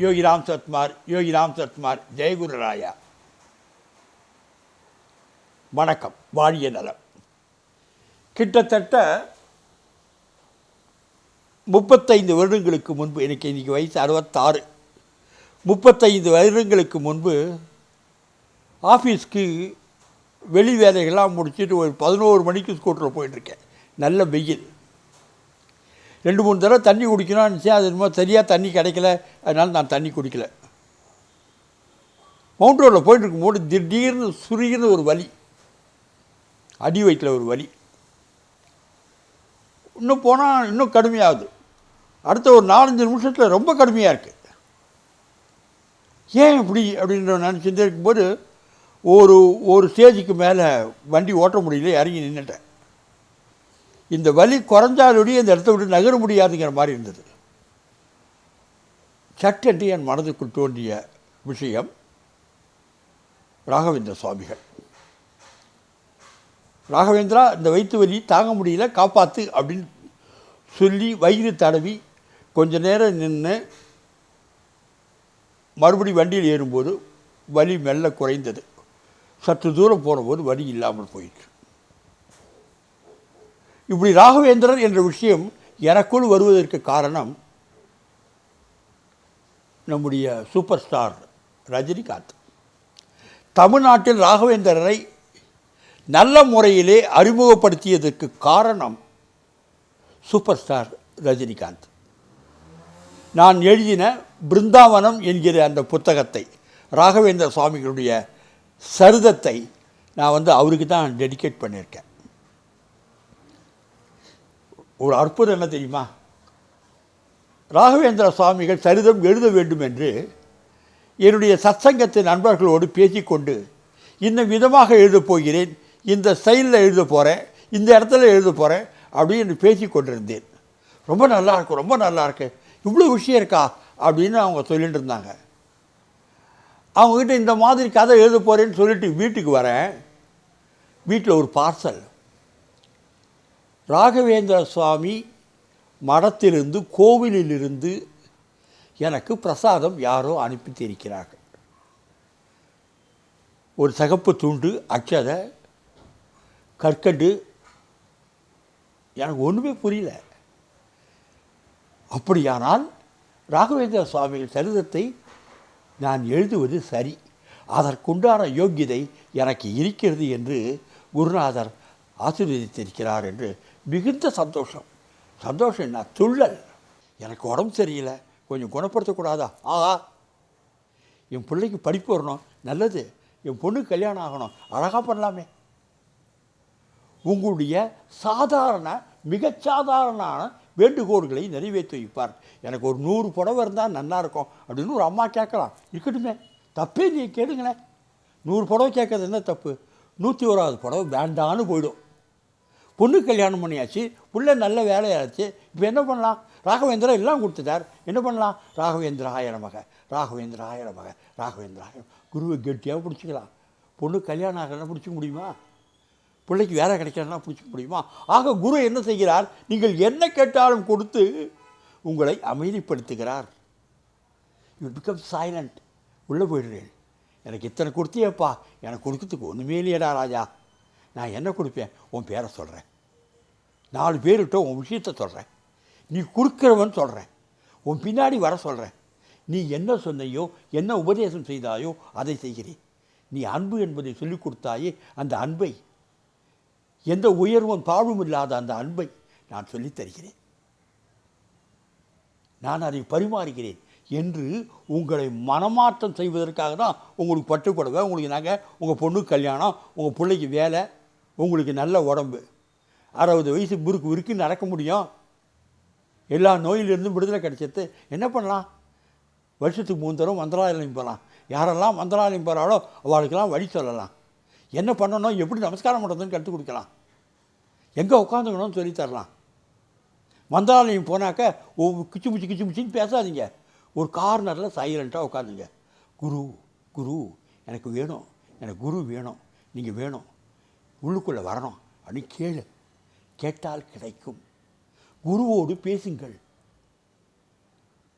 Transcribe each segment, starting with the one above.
யோகி ராம் சத்குமார் யோகி ராம் சத்குமார் ஜெயகுரு ராயா வணக்கம். வாழிய நலம். கிட்டத்தட்ட முப்பத்தைந்து வருடங்களுக்கு முன்பு எனக்கு இன்றைக்கி வயசு அறுபத்தாறு. முப்பத்தைந்து வருடங்களுக்கு முன்பு ஆஃபீஸ்க்கு வெளி வேலைகள்லாம் முடிச்சுட்டு ஒரு பதினோரு மணிக்கு ஸ்கூட்டரில் போயிட்டுருக்கேன் நல்ல வெயில். ரெண்டு மூணு தடவை தண்ணி குடிக்கணும்னு நினச்சேன். அது என்னமோ சரியாக தண்ணி கிடைக்கல. அதனால் நான் தண்ணி குடிக்கல. மவுண்ட் ரோடில் போயிட்டு இருக்கும்போது திடீர்னு சுருகின்னு ஒரு வலி. அடி வயிற்றில் ஒரு வலி. இன்னும் போனால் இன்னும் கடுமையாகுது. அடுத்த ஒரு நாலஞ்சு நிமிஷத்தில் ரொம்ப கடுமையாக இருக்குது ஏன் இப்படி அப்படின்ற நினச்சிட்டு இருக்கும்போது ஒரு ஒரு ஸ்டேஜுக்கு மேலே வண்டி ஓட்ட முடியல இறங்கி நின்றுட்டேன் இந்த வலி குறைஞ்சாலுடைய இந்த இடத்த விட்டு நகர முடியாதுங்கிற மாதிரி இருந்தது. சட்டென்று என் மனதுக்குள் தோன்றிய விஷயம் ராகவேந்திர சுவாமிகள். ராகவேந்திரா இந்த வயிற்று வலி தாங்க முடியல காப்பாற்று அப்படின்னு சொல்லி வயிறு தடவி கொஞ்ச நேரம் நின்று மறுபடி வண்டியில் ஏறும்போது வலி மெல்ல குறைந்தது. சற்று தூரம் போனபோது வலி இல்லாமல் போயிடுச்சு இப்படி ராகவேந்திரன் என்ற விஷயம் எனக்குள் வருவதற்கு காரணம் நம்முடைய சூப்பர் ஸ்டார் ரஜினிகாந்த். தமிழ்நாட்டில் ராகவேந்திரரை நல்ல முறையிலே அறிமுகப்படுத்தியதற்கு காரணம் சூப்பர் ஸ்டார் ரஜினிகாந்த். நான் எழுதின பிருந்தாவனம் என்கிற அந்த புத்தகத்தை ராகவேந்திர சுவாமிகளுடைய சரிதத்தை நான் வந்து அவருக்கு தான் டெடிகேட் பண்ணியிருக்கேன். ஒரு அற்புதம் என்ன தெரியுமா? ராகவேந்திர சுவாமிகள் சரிதம் எழுத வேண்டும் என்று என்னுடைய சத்சங்கத்தின் நண்பர்களோடு பேசிக்கொண்டு இந்த விதமாக எழுதப் போகிறேன் இந்த ஸ்டைலில் எழுத போகிறேன் இந்த இடத்துல எழுத போகிறேன் அப்படின்னு பேசி கொண்டிருந்தேன் ரொம்ப நல்லா இருக்கும் ரொம்ப நல்லா இருக்கு. இவ்வளோ விஷயம் இருக்கா? அப்படின்னு அவங்க சொல்லிட்டு இருந்தாங்க. அவங்கக்கிட்ட இந்த மாதிரி கதை எழுத போகிறேன்னு சொல்லிட்டு வீட்டுக்கு வரேன். வீட்டில் ஒரு பார்சல் ராகவேந்திர சுவாமி மடத்திலிருந்து கோவிலிலிருந்து எனக்கு பிரசாதம் யாரோ அனுப்பித்திருக்கிறார்கள் ஒரு சகப்பு துண்டு அச்சதை கற்கண்டு எனக்கு ஒன்றுமே புரியல. அப்படியானால் ராகவேந்திர சுவாமிகள் சரிதத்தை நான் எழுதுவது சரி. அதற்குண்டான யோக்கியதை எனக்கு இருக்கிறது என்று குருநாதர் ஆசீர்வதித்திருக்கிறார் என்று மிகுந்த சந்தோஷம். சந்தோஷம் என்ன? துள்ளல். எனக்கு உடம்பு சரியில்லை. கொஞ்சம் குணப்படுத்தக்கூடாதா? ஆஹா. என் பிள்ளைக்கு படிப்பு வரணும். நல்லது. என் பொண்ணுக்கு கல்யாணம் ஆகணும். அழகாக பண்ணலாமே. உங்களுடைய சாதாரண மிகச் வேண்டுகோள்களை நிறைவேற்றி வைப்பார். எனக்கு ஒரு நூறு புடவை இருந்தால் நல்லா இருக்கும். அப்படின்னு ஒரு அம்மா கேட்கலாம். இருக்கட்டுமே. தப்பே நீ கேளுங்களேன். நூறு புடவை கேட்கறது என்ன தப்பு? நூற்றி ஓராவது புடவை வேண்டான்னு போயிடும். பொண்ணு கல்யாணம் பண்ணியாச்சு புள்ள நல்ல வேலையாச்சு இப்போ என்ன பண்ணலாம்? ராகவேந்திரா எல்லாம் கொடுத்துட்டார். என்ன பண்ணலாம்? ராகவேந்திரா ஆயிரமக ராகவேந்திரா ஆயிரமக ராகவேந்திரா ஆயிரம் குருவை கெட்டியாக பிடிச்சிக்கலாம். பொண்ணு கல்யாணம் ஆகலாம் பிடிச்சிக்க முடியுமா? பிள்ளைக்கு வேலை கிடைக்கலன்னா பிடிச்சிக்க முடியுமா? ஆக குரு என்ன செய்கிறார்? நீங்கள் என்ன கேட்டாலும் கொடுத்து உங்களை அமைதிப்படுத்துகிறார். யூ பிகம் சைலண்ட் உள்ளே போயிடுறேன். எனக்கு இத்தனை கொடுத்தியப்பா. எனக்கு கொடுக்கறதுக்கு ஒன்றுமே இல்லையடா ராஜா. நான் என்ன கொடுப்பேன்? உன் பேரை சொல்கிறேன் நாலு பேர்கிட்ட உன் விஷயத்த சொல்கிறேன் நீ கொடுக்குறவன் சொல்கிறேன் உன் பின்னாடி வர சொல்கிறேன் நீ என்ன சொன்னையோ என்ன உபதேசம் செய்தாயோ அதை செய்கிறேன். நீ அன்பு என்பதை சொல்லிக் கொடுத்தாயே அந்த அன்பை. எந்த உயர்வும் தாழ்வும் இல்லாத அந்த அன்பை நான் சொல்லித் தருகிறேன். நான் அதை பரிமாறுகிறேன் என்று உங்களை மனமாற்றம் செய்வதற்காக தான் உங்களுக்கு பட்டுப்படுவேன் உங்களுக்கு நாங்கள் உங்கள் பொண்ணுக்கு கல்யாணம் உங்கள் பிள்ளைக்கு வேலை உங்களுக்கு நல்ல உடம்பு. அறுபது வயசு முறுக்கு உருக்கு நடக்க முடியும். எல்லா நோயிலிருந்தும் விடுதலை கிடைச்சது என்ன பண்ணலாம்? வருஷத்துக்கு மூணு தடவை மந்திராலயம் போகலாம். யாரெல்லாம் மந்திராலயம் போகிறாளோ அவளுக்கெல்லாம் வழி சொல்லலாம். என்ன பண்ணணும்? எப்படி நமஸ்காரம் பண்ணுறதுன்னு கற்றுக் கொடுக்கலாம். எங்கே உட்காந்துக்கணும்னு சொல்லித்தரலாம் மந்திராலயம் போனாக்க ஓ கிச்சு முச்சு கிச்சு முச்சின்னு பேசாதீங்க. ஒரு கார்னரில் சைலண்ட்டாக உட்காந்துங்க. குரு குரு எனக்கு வேணும். எனக்கு குரு வேணும். நீங்கள் வேணும். உள்ளுக்குள்ளே வரணும். அப்படின்னு கேளு. கேட்டால் கிடைக்கும். குருவோடு பேசுங்கள்.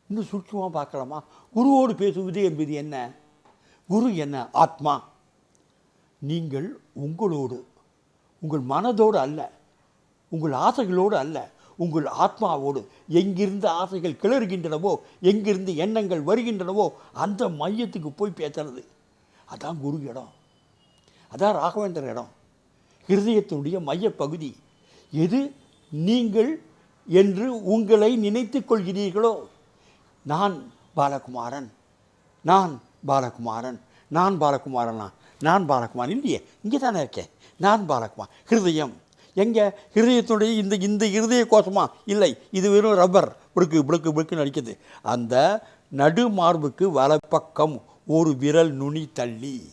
இன்னும் சுற்றுமா பார்க்கலாமா? குருவோடு பேசுவது என்பது என்ன? குரு என்ன? ஆத்மா. நீங்கள் உங்களோடு உங்கள் மனதோடு அல்ல உங்கள் ஆசைகளோடு அல்ல உங்கள் ஆத்மாவோடு எங்கிருந்து ஆசைகள் கிளறுகின்றனவோ எங்கிருந்து எண்ணங்கள் வருகின்றனவோ அந்த மையத்துக்கு போய் பேசுறது. அதான் குரு இடம். அதான் ராகவேந்தர் இடம். ஹிருதயத்தினுடைய மையப்பகுதி. எது நீங்கள் என்று உங்களை நினைத்து கொள்கிறீர்களோ? நான் பாலகுமாரன். நான் பாலகுமாரன். நான் பாலகுமாரனா? நான் பாலகுமாரன் இல்லையே. இங்கே தானே இருக்கேன். நான் பாலகுமார் ஹிருதயம். எங்கே? ஹிருதயத்துடைய இந்த இந்த ஹிருதய கோஷமா? இல்லை. இது வெறும் ரப்பர். பிடுக்கு பிடுக்கு பிடுக்குன்னு அடிக்குது. அந்த நடுமார்புக்கு வலப்பக்கம் ஒரு விரல் நுனி தள்ளி.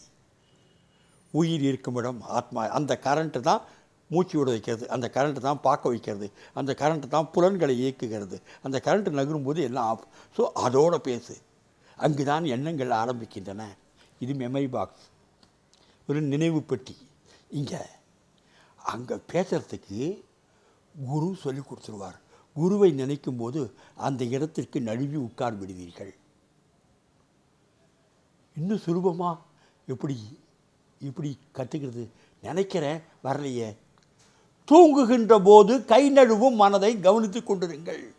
உயிர் இருக்கும் இடம் ஆத்மா. அந்த கரண்ட்டு தான் மூச்சு விட வைக்கிறது. அந்த கரண்ட்டு தான் பார்க்க வைக்கிறது. அந்த கரண்ட்டு தான் புலன்களை இயக்குகிறது. அந்த கரண்ட்டு நகரும்போது எல்லாம் ஆஃப் ஸோ அதோட பேசு. அங்கு தான் எண்ணங்கள் ஆரம்பிக்கின்றன. இது மெமரி பாக்ஸ் ஒரு நினைவு பெட்டி. இங்கே அங்கே பேசுகிறதுக்கு குரு சொல்லி கொடுத்துருவார். குருவை நினைக்கும் போது அந்த இடத்திற்கு நழுவி உட்கார் விடுவீர்கள். இன்னும் சுலபமாக எப்படி இப்படி கற்றுக்கிறது நினைக்கிறேன் வரலையே. தூங்குகின்ற போது கை நழுவும் மனதை கவனித்து கொண்டிருங்கள்.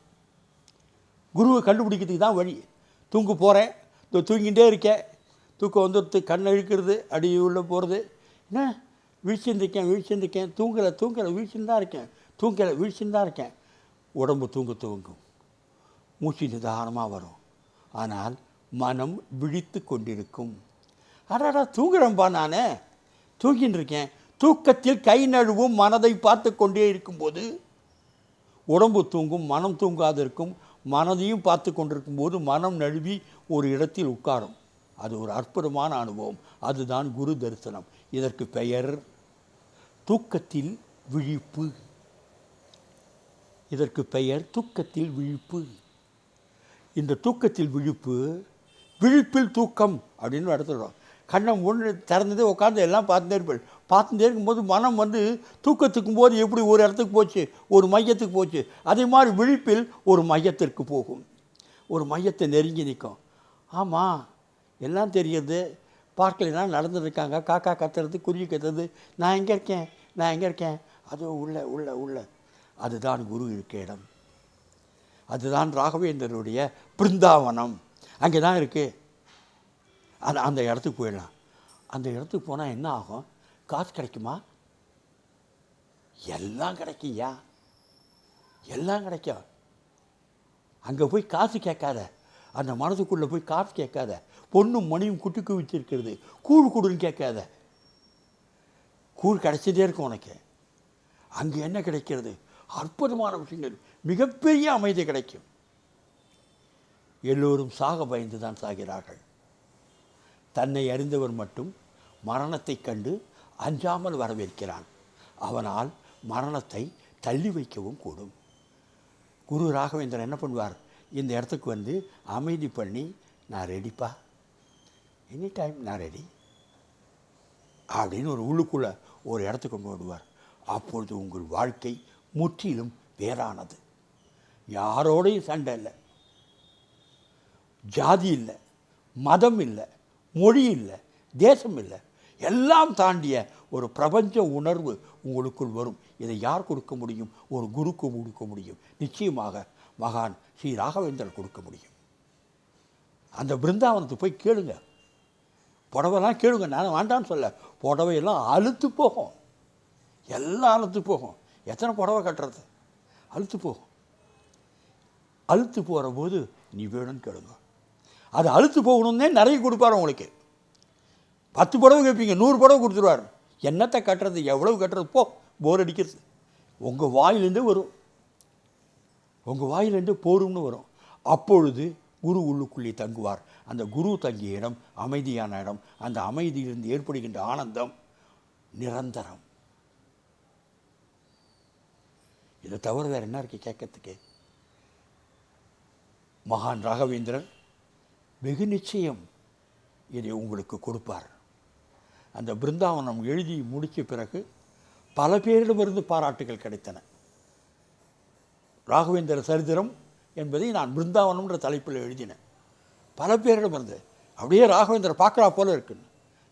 குருவை கண்டுபிடிக்கிறதுக்கு தான் வழி. தூங்க போகிறேன் இதோ தூங்கிகிட்டே இருக்கேன். தூக்கம் வந்துடுத்து கண் அழுக்கிறது அடி உள்ளே போகிறது என்ன? வீழ்ச்சிந்திருக்கேன் வீழ்ச்சிந்திருக்கேன் தூங்கலை தூங்கலை வீழ்ச்சின்னு தான் இருக்கேன். தூங்கலை வீழ்ச்சின்னு தான் இருக்கேன். உடம்பு தூங்க துவங்கும். மூச்சு நிதானமாக வரும். ஆனால் மனம் விழித்து கொண்டிருக்கும். அடாடா தூங்குறேன்பா நானே. தூங்கின்னு இருக்கேன் தூக்கத்தில் கை நழுவும் மனதை பார்த்து கொண்டே இருக்கும்போது உடம்பு தூங்கும் மனம் தூங்காது இருக்கும் மனதையும் பார்த்து கொண்டிருக்கும் போது மனம் நழுவி ஒரு இடத்தில் உட்காரும். அது ஒரு அற்புதமான அனுபவம். அதுதான் குரு தரிசனம். இதற்கு பெயர் தூக்கத்தில் விழிப்பு. இதற்கு பெயர் தூக்கத்தில் விழிப்பு. இந்த தூக்கத்தில் விழிப்பு விழிப்பில் தூக்கம் அப்படின்னு நடத்துகிறோம் கண்ணை ஒன்று திறந்ததே உட்காந்து எல்லாம் பார்த்துட்டே இருப்பேன் பார்த்துட்டே இருக்கும்போது மனம் வந்து தூக்கத்துக்கும் போது எப்படி ஒரு இடத்துக்கு போச்சு ஒரு மையத்துக்கு போச்சு. அதே மாதிரி விழிப்பில் ஒரு மையத்திற்கு போகும். ஒரு மையத்தை நெருங்கி நிற்கும். ஆமாம் எல்லாம் தெரியுது. பார்க்கலாம் நடந்துருக்காங்க. காக்கா கத்துறது குருவி கத்துறது. நான் எங்கே இருக்கேன்? நான் எங்கே இருக்கேன்? அது உள்ள உள்ள உள்ள. அதுதான் குரு இருக்க இடம். அதுதான் ராகவேந்தருடைய பிருந்தாவனம். அங்கே தான் இருக்குது அது அந்த இடத்துக்கு போயிடலாம். அந்த இடத்துக்கு போனால் என்ன ஆகும்? காசு கிடைக்குமா? எல்லாம் கிடைக்கும்யா. எல்லாம் கிடைக்கும். அங்கே போய் காசு கேட்காத. அந்த மனதுக்குள்ளே போய் காசு கேட்காத. பொண்ணும் மணியும் குட்டிக்கு வச்சிருக்கிறது கூழ் கொடுன்னு கேட்காத. கூழ் கிடைச்சதே இருக்கும் உனக்கு. அங்கே என்ன கிடைக்கிறது? அற்புதமான விஷயங்கள். மிகப்பெரிய அமைதி கிடைக்கும். எல்லோரும் சாக பயந்து தான் சாகிறார்கள். தன்னை அறிந்தவர் மட்டும் மரணத்தைக் கண்டு அஞ்சாமல் வரவேற்கிறான். அவனால் மரணத்தை தள்ளி வைக்கவும் கூடும். குரு ராகவேந்திரன் என்ன பண்ணுவார்? இந்த இடத்துக்கு வந்து அமைதி பண்ணி நான் ரெடிப்பா எனி டைம் நான் ரெடி அப்படின்னு ஒரு உள்ளுக்குள்ளே ஒரு இடத்துக்கு கொண்டு வருவார். அப்பொழுது உங்கள் வாழ்க்கை முற்றிலும் வேறானது. யாரோடையும் சண்டை இல்லை. ஜாதி இல்லை. மதம் இல்லை. மொழி இல்லை தேசம் இல்லை. எல்லாம் தாண்டிய ஒரு பிரபஞ்ச உணர்வு உங்களுக்குள் வரும். இதை யார் கொடுக்க முடியும்? ஒரு குருக்கு கொடுக்க முடியும். நிச்சயமாக மகான் ஸ்ரீ ராகவேந்தர் கொடுக்க முடியும். அந்த பிருந்தாவனத்துக்கு போய் கேளுங்க. புடவைலாம் கேளுங்க. நான் வேண்டான்னு சொல்ல. புடவையெல்லாம் அழுத்து போகும். எல்லாம் அழுத்து போகும். எத்தனை புடவை கட்டுறது? அழுத்து போகும். அழுத்து போகிற போது நீ வேணும்னு கேளுங்க. அது அழுத்து போகணுன்னே நிறைய கொடுப்பாரு உங்களுக்கு. பத்து புடவை கேட்பீங்க நூறு புடவை கொடுத்துருவார். என்னத்தை கட்டுறது எவ்வளவு கட்டுறது? போ போர் அடிக்கிறது. உங்கள் வாயிலேருந்து வரும். உங்கள் வாயிலேருந்து போரும்னு வரும். அப்பொழுது குரு உள்ளுக்குள்ளே தங்குவார். அந்த குரு தங்கிய இடம் அமைதியான இடம். அந்த அமைதியிலிருந்து ஏற்படுகின்ற ஆனந்தம் நிரந்தரம். இதை தவிர வேறு என்ன இருக்குது கேட்கறதுக்கு? மகான் ராகவேந்திரன் வெகு நிச்சயம் இதை உங்களுக்கு கொடுப்பார். அந்த பிருந்தாவனம் எழுதி முடித்த பிறகு பல பேரிடமிருந்து பாராட்டுகள் கிடைத்தன. ராகவேந்திர சரித்திரம் என்பதை நான் பிருந்தாவனம்ன்ற தலைப்பில் எழுதினேன் பல பேரிடம் இருந்து அப்படியே ராகவேந்திர பார்க்குறா போல இருக்குன்னு.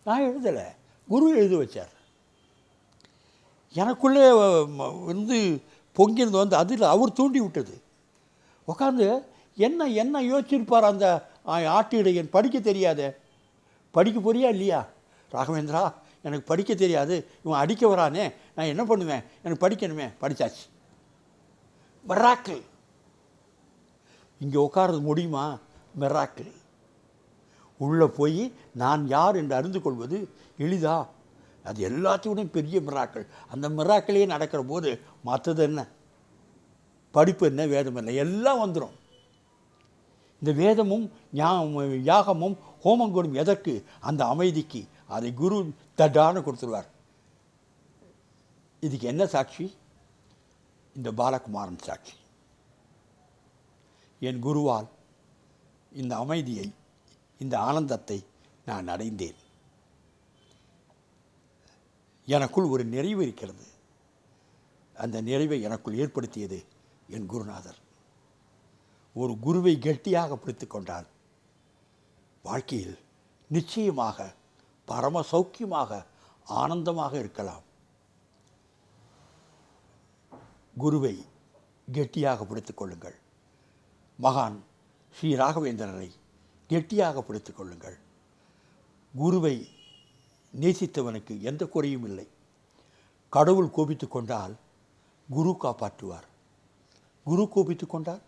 நான் எழுதலை. குரு எழுதி வச்சார். எனக்குள்ளே வந்து பொங்கிருந்து வந்து அதில் அவர் தூண்டி விட்டது. உட்காந்து என்ன என்ன யோசிச்சிருப்பார் அந்த ஆட்டு இடையன் படிக்க தெரியாதே. படிக்க போறியா இல்லையா? ராகவேந்திரா எனக்கு படிக்க தெரியாது. இவன் அடிக்க வரானே. நான் என்ன பண்ணுவேன்? எனக்கு படிக்கணுமே. படித்தாச்சு மெராக்கிள். இங்கே உட்கார்றது முடியுமா? மெராக்கிள். உள்ளே போய் நான் யார் என்று அறிந்து கொள்வது எளிதா? அது எல்லாத்தையும் பெரிய மிராக்கள். அந்த மிராக்களையே நடக்கிற போது மற்றது என்ன? படிப்பு என்ன வேதம் என்ன? எல்லாம் வந்துடும் இந்த வேதமும் ஞா- யாகமும் ஹோமங்களும் எதற்கு? அந்த அமைதிக்கு. அதை குரு தட்டான கொடுத்துருவார். இதுக்கு என்ன சாட்சி? இந்த பாலகுமாரன் சாட்சி. என் குருவால் இந்த அமைதியை இந்த ஆனந்தத்தை நான் அடைந்தேன். எனக்குள் ஒரு நிறைவு இருக்கிறது. அந்த நிறைவை எனக்குள் ஏற்படுத்தியது என் குருநாதர். ஒரு குருவை கெட்டியாக பிடித்துக் கொண்டால் வாழ்க்கையில் நிச்சயமாக பரம சௌக்கியமாக ஆனந்தமாக இருக்கலாம். குருவை கெட்டியாக பிடித்துக் கொள்ளுங்கள். மகான் ஸ்ரீ ராகவேந்திரரை கெட்டியாக பிடித்துக் கொள்ளுங்கள். குருவை நேசித்தவனுக்கு எந்த குறையும் இல்லை. கடவுள் கோபித்துக் கொண்டால் குரு காப்பாற்றுவார். குரு கோபித்துக் கொண்டால்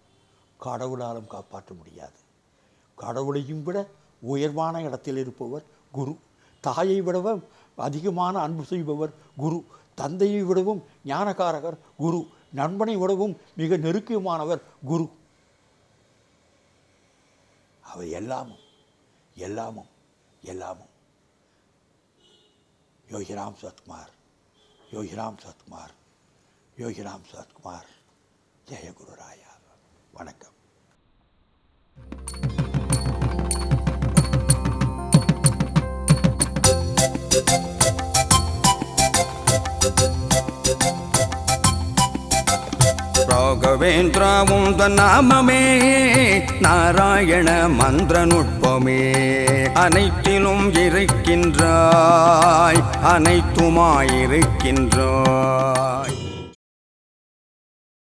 கடவுளாலும் காப்பாற்ற முடியாது. கடவுளையும் விட உயர்வான இடத்தில் இருப்பவர் குரு. தாயை விடவும் அதிகமான அன்பு செய்பவர் குரு. தந்தையை விடவும் ஞானகாரகர் குரு. நண்பனை விடவும் மிக நெருக்கமானவர் குரு. அவை எல்லாமும் எல்லாமும் எல்லாமும். யோகிராம் சத்குமார் யோகிராம் சத்குமார் யோகிராம் சத்குமார். ஜெயகுருராயா வணக்கம். ராகவேந்திராவும் நாமமே நாராயண மந்திர நுட்பமே அனைத்திலும் இருக்கின்றாய் அனைத்துமாயிருக்கின்றாய்.